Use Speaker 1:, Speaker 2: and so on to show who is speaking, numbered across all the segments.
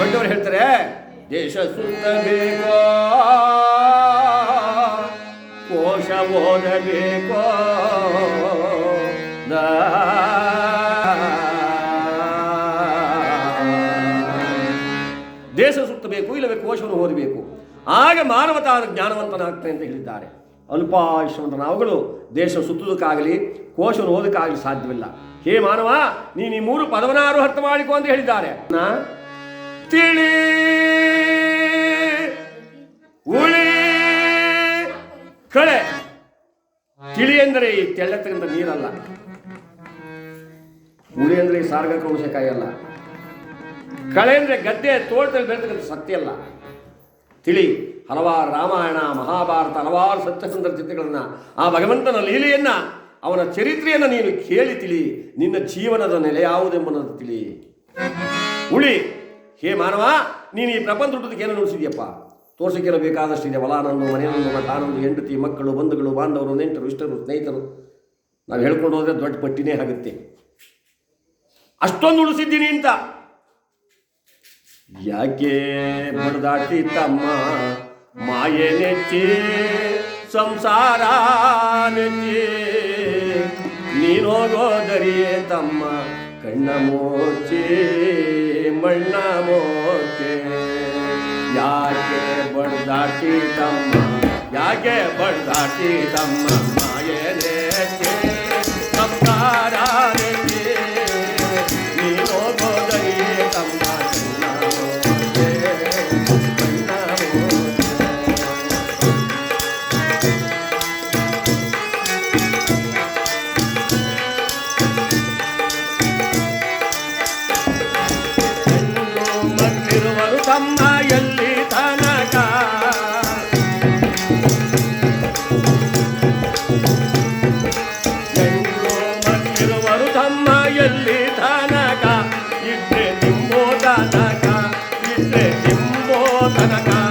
Speaker 1: ದೊಡ್ಡವರು ಹೇಳ್ತಾರೆ, ದೇಶ ಸುತ್ತಬೇಕೋ ಕೋಶ ಓದಬೇಕೋ ದೇಶ ಸುತ್ತಬೇಕು ಇಲ್ಲವೇ ಕೋಶವನ್ನು ಓದಬೇಕು. ಆಗ ಮಾನವ ತಾನು ಜ್ಞಾನವಂತನಾಗ್ತಾನೆ ಅಂತ ಹೇಳಿದ್ದಾರೆ. ಅಲ್ಪಾಯುಷ್ಯವಂತ ನಾವುಗಳು ದೇಶ ಸುತ್ತುವುದಕ್ಕಾಗಲಿ, ಕೋಶವನ್ನು ಓದಕ್ಕಾಗಲಿ ಸಾಧ್ಯವಿಲ್ಲ. ಹೇ ಮಾನವ, ನೀನು ಈ ಮೂರು ಪದವನಾರು ಅರ್ಥ ಮಾಡಿಕೊ ಅಂತ ಹೇಳಿದ್ದಾರೆ. ತಿಳಿ. ಉಳಿ ಕಳೆ. ತಿಳಿ ಅಂದರೆ ಈ ತೆಳ್ಳತಕ್ಕಂಥ ನೀರಲ್ಲ. ಉಳಿ ಅಂದರೆ ಈ ಸಾರ್ಗ ವಂಶಕಾಯಿ ಅಲ್ಲ. ಕಳೆ ಅಂದರೆ ಗದ್ದೆ, ತೋಟದಲ್ಲಿ ಬೆಳೆತಕ್ಕಂಥ ಸತ್ಯ ಅಲ್ಲ. ತಿಳಿ, ಹಲವಾರು ರಾಮಾಯಣ, ಮಹಾಭಾರತ, ಹಲವಾರು ಸತ್ಯಸುಂದರ ಚಿತ್ರಗಳನ್ನು, ಆ ಭಗವಂತನ ಲೀಲೆಯನ್ನ, ಅವನ ಚರಿತ್ರೆಯನ್ನು ನೀನು ಕೇಳಿ ತಿಳಿ, ನಿನ್ನ ಜೀವನದ ನೆಲೆ ಯಾವುದೆಂಬುದನ್ನು ತಿಳಿ. ಉಳಿ ಹೇ ಮಾನವ, ನೀನು ಈ ಪ್ರಪಂಚ ಹುಟ್ಟೋದಕ್ಕೆ ಏನೋ ನೋಡಿಸಿದ್ಯಪ್ಪ? ತೋರಿಸಿಕೆಲ್ಲ ಬೇಕಾದಷ್ಟಿದೆ. ಇದೆ ನಂದು ಮನೆಯನ್ನು ಮಠ ಆನಂದು ಹೆಂಡತಿ, ಮಕ್ಕಳು, ಬಂಧುಗಳು, ಬಾಂಧವರು, ನೆಂಟರು, ಇಷ್ಟರು, ಸ್ನೇಹಿತರು. ನಾವು ಹೇಳ್ಕೊಂಡು ಹೋದರೆ ದೊಡ್ಡ ಪಟ್ಟಿನೇ ಆಗುತ್ತೆ. ಅಷ್ಟೊಂದು ಉಳಿಸಿದ್ದೀನಿ ಅಂತ. ಯಾಕೆ ಬಡದಾಟಿ ತಮ್ಮ ಮಾಯೆ ನೆಚ್ಚಿ, ಸಂಸಾರ ನೆಚ್ಚಿ? ನೀನೋಗೋದರಿಯೇ ತಮ್ಮ ಕಣ್ಣ ಮೋಚಿ ಮಣ್ಣ ಮೋಚೆ ಯಾಕೆ ಬಡದಾಟಿ ತಮ್ಮ ಯಾಕೆ ಬಡದಾಟಿ ತಮ್ಮ ಇದ್ರೆ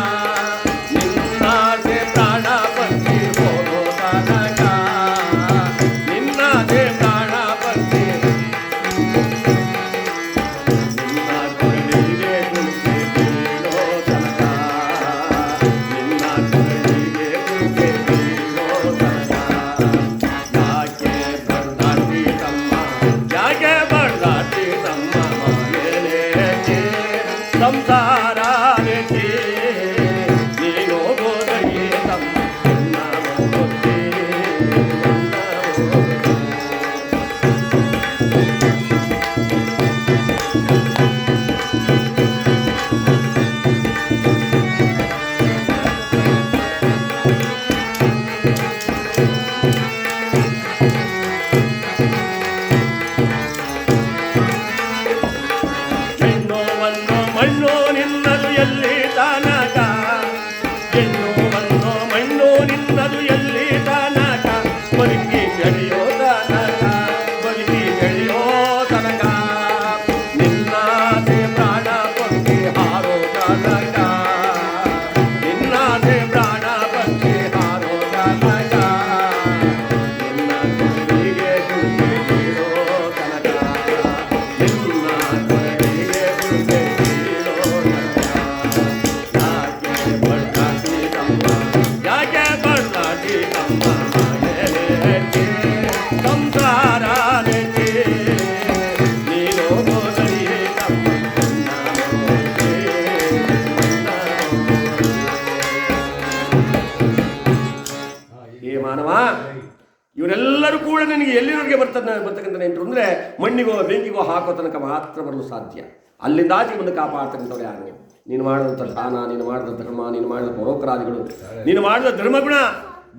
Speaker 1: ಬರ್ತಕ್ಕಂಥ ಅಂದರೆ ಮಣ್ಣಿಗೋ ಬೆಂಕಿಗೋ ಹಾಕೋ ತನಕ ಮಾತ್ರ ಬರಲು ಸಾಧ್ಯ. ಅಲ್ಲಿಂದಾಚೆ ಮುಂದೆ ಕಾಪಾಡ್ತಕ್ಕಂಥವ್ರು ಯಾರು ನೀನು ಮಾಡಿದಂಥ ದಾನ, ನೀನು ಮಾಡಿದ ಧರ್ಮ, ನೀನು ಮಾಡಿದ ಪರೋಪರಾದಿಗಳು ನೀನು ಮಾಡಿದ ಧರ್ಮಗುಣ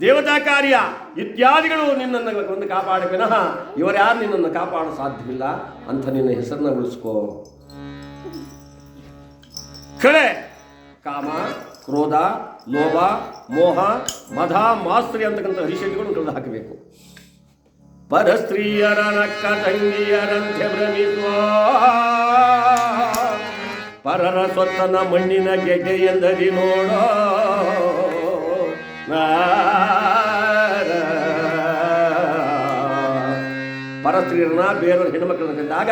Speaker 1: ದೇವತಾ ಕಾರ್ಯ ಇತ್ಯಾದಿಗಳು ನಿನ್ನನ್ನು ಒಂದು ಕಾಪಾಡ. ವಿನಃ ಇವರ್ಯಾರು ನಿನ್ನನ್ನು ಕಾಪಾಡೋ ಸಾಧ್ಯವಿಲ್ಲ. ಅಂತ ನಿನ್ನ ಹೆಸರನ್ನ ಉಳಿಸ್ಕೋ. ಕಳೆ, ಕಾಮ, ಕ್ರೋಧ, ಲೋಭ, ಮೋಹ, ಮಧ, ಮಾಸ್ತ್ರಿ ಅಂತಕ್ಕಂಥ ಹರಿಷಡ್ಗಳನ್ನು ಕಳೆದು ಹಾಕಬೇಕು ಪರಸ್ತ್ರೀಯರ ನಕ್ಕ ತಂಗಿಯರಂತೆ ಭ್ರಮಿಸುವ ಪರರ ಸ್ವತ್ತನ ಮಣ್ಣಿನ ಗೆಡ್ಡೆ ಎಂದರಿ ನೋಡೋ. ಪರಸ್ತ್ರೀಯರನ್ನ ಬೇರೆಯವ್ರ ಹೆಣ್ಮಕ್ಳನ್ನ ಕಂಡಾಗ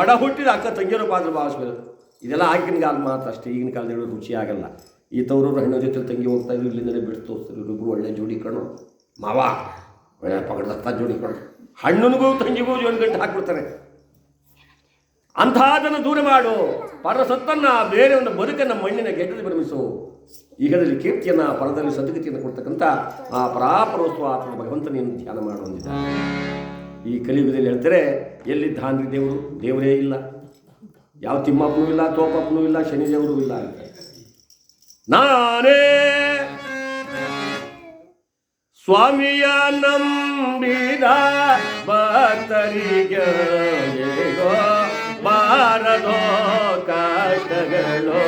Speaker 1: ಒಡ ಹುಟ್ಟಿದ ಅಕ್ಕ ತಂಗಿಯರು ಪಾತ್ರ ಭಾವಿಸ್ಬೇಕು. ಇದೆಲ್ಲ ಆಗಿನ ಕಾಲ ಮಾತ್ರ ಅಷ್ಟೇ, ಈಗಿನ ಕಾಲದಲ್ಲಿ ರುಚಿ ಆಗಲ್ಲ. ಈ ತವರೂರು ಹೆಣ್ಣು ಜೊತೆ ತಂಗಿ ಹೋಗ್ತಾ ಇದ್ರು, ಇಲ್ಲಿಂದಲೇ ಬಿಟ್ಟು ತೋರಿಸ್ತಾರೆ ಇಬ್ಬರು ಒಳ್ಳೆ ಜೋಡಿ ಕಣು ಮಾವ. ಒಳ್ಳೆ ಜೋಡಿಕೊಂಡು ಜೋಡಿ ಜೋಡಿಕೊಂಡು ಹಣ್ಣನಿಗೂ ತಂಜಿಗೂ ಗಂಟು ಹಾಕ್ಬಿಡ್ತಾರೆ. ಅಂಥದನ್ನು ದೂರ ಮಾಡು. ಪರ ಸತ್ತನ್ನ ಬೇರೆ ಒಂದು ಬದುಕನ್ನು ಮಣ್ಣಿನ ಗೆಡ್ಡಲು ಬಿಡಮಿಸು ಈಗದಲ್ಲಿ ಕೀರ್ತಿಯನ್ನು ಪರದಲ್ಲಿ ಸದ್ಗತಿಯನ್ನು ಕೊಡ್ತಕ್ಕಂಥ ಆ ಪರಾಪರೋತ್ಸವ ಆತ್ಮ ಭಗವಂತನೇನು ಧ್ಯಾನ ಮಾಡುವಂತಿದ್ದ ಈ ಕಲಿಯುಗದಲ್ಲಿ ಹೇಳ್ತಾರೆ, ಎಲ್ಲಿದ್ದಾನ್ರಿ ದೇವರು? ದೇವರೇ ಇಲ್ಲ. ಯಾವ ತಿಮ್ಮಪ್ಪನೂ ಇಲ್ಲ, ತೋಪಪ್ಪನೂ ಇಲ್ಲ, ಶನಿದೇವರು ಇಲ್ಲ ಅಂತ. ನಾನೇ ಸ್ವಾಮಿಯ ನಂಬಿದ ಭಕ್ತರಿಗೆ ಹೇಗೋ ಬಾರದೋ ಕಷ್ಟಗಳು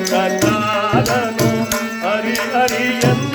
Speaker 1: ప్రసాదను హరి హరి ఎంత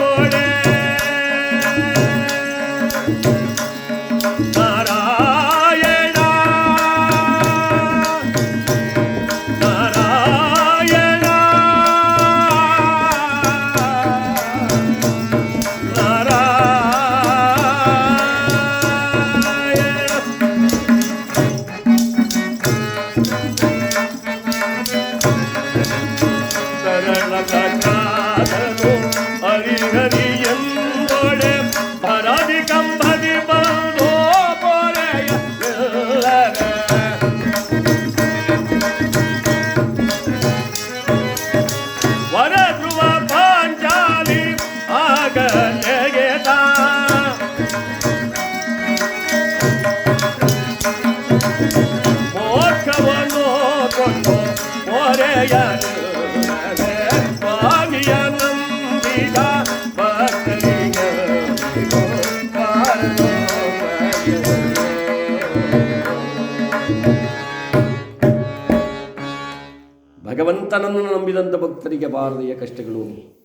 Speaker 1: ಭಗವಂತನನ್ನು ನಂಬಿದಂಥ ಭಕ್ತರಿಗೆ ಬಾರದೆಯ ಕಷ್ಟಗಳು.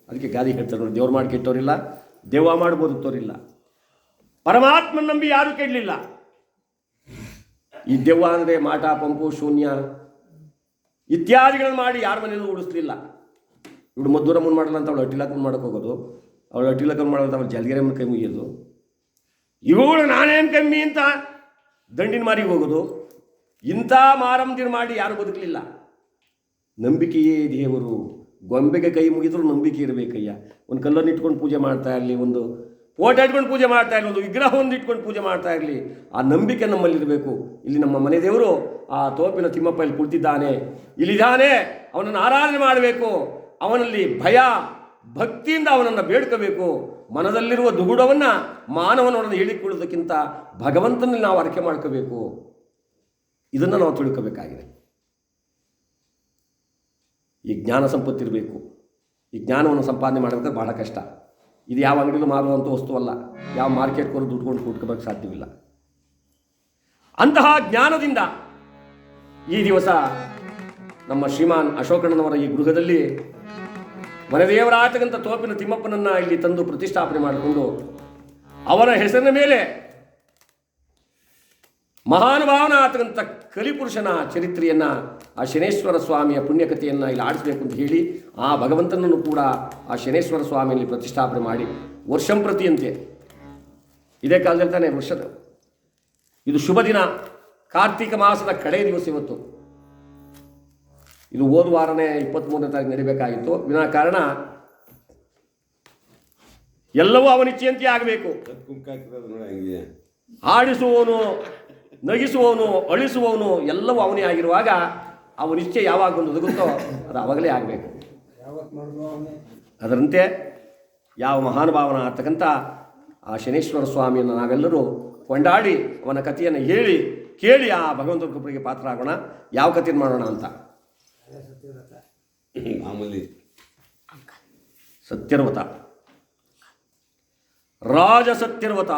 Speaker 1: ಅದಕ್ಕೆ ಗಾದಿ ಹೇಳ್ತಾರೆ ನೋಡಿ, ದೇವ್ರು ಮಾಡಿ ಕೆಟ್ಟವರಿಲ್ಲ ದೇವ ಮಾಡಿ ತೋರಿಲ್ಲ. ಪರಮಾತ್ಮ ನಂಬಿ ಯಾರು ಕೇಳಲಿಲ್ಲ ಈ ದೆವ್ವ ಅಂದರೆ ಮಾಟ, ಪಂಪು, ಶೂನ್ಯ ಇತ್ಯಾದಿಗಳನ್ನು ಮಾಡಿ ಯಾರ ಮನೆಯಲ್ಲೂ ಉಡಿಸ್ಲಿಲ್ಲ ಇವಳು ಮದ್ದೂರಮ್ಮನ ಮಾಡಲ್ಲ ಅಂತ ಅವಳು ಅಟ್ಟಿಲಕ್ಕನ್ ಮಾಡಕ್ಕೆ ಹೋಗೋದು. ಅವಳು ಅಟ್ಟಿಲಕ್ಕನ್ ಮಾಡೋದು ಅವಳು ಜಲ್ಗೆರಮ್ಮನ ಕೈ ಮುಗಿಯೋದು. ಇವಳು ನಾನೇನು ಕಮ್ಮಿ ಅಂತ ದಂಡಿನ ಮಾರಿಗೆ ಹೋಗೋದು. ಇಂಥ ಮಾರಂದಿರು ಮಾಡಿ ಯಾರು ಬದುಕಲಿಲ್ಲ. ನಂಬಿಕೆಯೇ ದೇವರು. ಗೊಂಬೆಗೆ ಕೈ ಮುಗಿದ್ರು ನಂಬಿಕೆ ಇರಬೇಕಯ್ಯ. ಒಂದು ಕಲ್ಲನ್ನು ಇಟ್ಕೊಂಡು ಪೂಜೆ ಮಾಡ್ತಾ ಇರಲಿ, ಒಂದು ಫೋಟೋ ಇಟ್ಕೊಂಡು ಪೂಜೆ ಮಾಡ್ತಾ ಇರಲಿ, ಒಂದು ವಿಗ್ರಹವನ್ನು ಇಟ್ಕೊಂಡು ಪೂಜೆ ಮಾಡ್ತಾ ಇರಲಿ, ಆ ನಂಬಿಕೆ ನಮ್ಮಲ್ಲಿರಬೇಕು. ಇಲ್ಲಿ ನಮ್ಮ ಮನೆ ದೇವರು ಆ ತೋಪಿನ ತಿಮ್ಮಪ್ಪ ಇಲ್ಲಿ ಕುಳಿತಿದ್ದಾನೆ. ಇಲ್ಲಿದ್ದಾನೆ, ಅವನನ್ನು ಆರಾಧನೆ ಮಾಡಬೇಕು. ಅವನಲ್ಲಿ ಭಯ, ಭಕ್ತಿಯಿಂದ ಅವನನ್ನು ಬೇಡ್ಕೋಬೇಕು. ಮನದಲ್ಲಿರುವ ದುಗುಡವನ್ನು ಮಾನವನೊಡನೆ ಹೇಳಿಕೊಳ್ಳೋದಕ್ಕಿಂತ ಭಗವಂತನಲ್ಲಿ ನಾವು ಅರಕೆ ಮಾಡ್ಕೋಬೇಕು. ಇದನ್ನು ನಾವು ತಿಳ್ಕೋಬೇಕಾಗಿದೆ. ಈ ಜ್ಞಾನ ಸಂಪತ್ತಿರಬೇಕು ಈ ಜ್ಞಾನವನ್ನು ಸಂಪಾದನೆ ಮಾಡಬೇಕಾದ್ರೆ ಬಹಳ ಕಷ್ಟ. ಇದು ಯಾವ ಅಂಗಡಿಯಲ್ಲೂ ಮಾರುವಂಥ ವಸ್ತುವಲ್ಲ ಯಾವ ಮಾರ್ಕೆಟ್ ಕೊರು ದುಡ್ಕೊಂಡು ಕೂತ್ಕೋಬೇಕು ಸಾಧ್ಯವಿಲ್ಲ. ಅಂತಹ ಜ್ಞಾನದಿಂದ ಈ ದಿವಸ ನಮ್ಮ ಶ್ರೀಮಾನ್ ಅಶೋಕಣ್ಣನವರ ಈ ಗೃಹದಲ್ಲಿ ಮನೆದೇವರಾತಕ್ಕಂಥ ತೋಪಿನ ತಿಮ್ಮಪ್ಪನನ್ನು ಇಲ್ಲಿ ತಂದು ಪ್ರತಿಷ್ಠಾಪನೆ ಮಾಡಿಕೊಂಡು ಅವರ ಹೆಸರಿನ ಮೇಲೆ ಮಹಾನುಭಾವನ ಆತಕ್ಕಂಥ ಕಲಿಪುರುಷನ ಚರಿತ್ರೆಯನ್ನು ಆ ಶನೇಶ್ವರ ಸ್ವಾಮಿಯ ಪುಣ್ಯಕಥೆಯನ್ನು ಇಲ್ಲಿ ಆಡಿಸಬೇಕು ಅಂತ ಹೇಳಿ ಆ ಭಗವಂತನನ್ನು ಕೂಡ ಆ ಶನೇಶ್ವರ ಸ್ವಾಮಿಯಲ್ಲಿ ಪ್ರತಿಷ್ಠಾಪನೆ ಮಾಡಿ ವರ್ಷಂಪ್ರತಿಯಂತೆ ಇದೇ ಕಾಲದಲ್ಲಿ ತಾನೇ ವರ್ಷದ. ಇದು ಶುಭ ದಿನ. ಕಾರ್ತಿಕ ಮಾಸದ ಕಡೆಯ ದಿವಸ ಇವತ್ತು. ಇದು ಹೋದ ವಾರನೇ ಇಪ್ಪತ್ತ್ಮೂರನೇ ತಾರೀಕು ನಡಿಬೇಕಾಗಿತ್ತು. ವಿನಾಕಾರಣ ಎಲ್ಲವೂ ಅವನಿಚ್ಛೆಯಂತೆ ಆಗಬೇಕು.
Speaker 2: ಕುಂಕ
Speaker 1: ನಗಿಸುವವನು ಅಳಿಸುವವನು ಎಲ್ಲವೂ ಅವನೇ ಆಗಿರುವಾಗ ಅವನಿಚ್ಛೆ ಯಾವಾಗ ಒಂದು ಒದಗುತ್ತೋ ಅದು ಅವಾಗಲೇ ಆಗಬೇಕು. ಅದರಂತೆ ಯಾವ ಮಹಾನುಭಾವನ ಆಗ್ತಕ್ಕಂಥ ಆ ಶನೇಶ್ವರ ಸ್ವಾಮಿಯನ್ನು ನಾವೆಲ್ಲರೂ ಕೊಂಡಾಡಿ ಅವನ ಕಥೆಯನ್ನು ಹೇಳಿ ಕೇಳಿ ಆ ಭಗವಂತನ ಕೃಪೆಗೆ ಪಾತ್ರ ಆಗೋಣ ಯಾವ ಕಥೆಯನ್ನು ಮಾಡೋಣ ಅಂತ?
Speaker 2: ಮಾಮೂಲಿ.
Speaker 1: ಸತ್ಯರ್ವತ. ರಾಜ ಸತ್ಯರ್ವತ.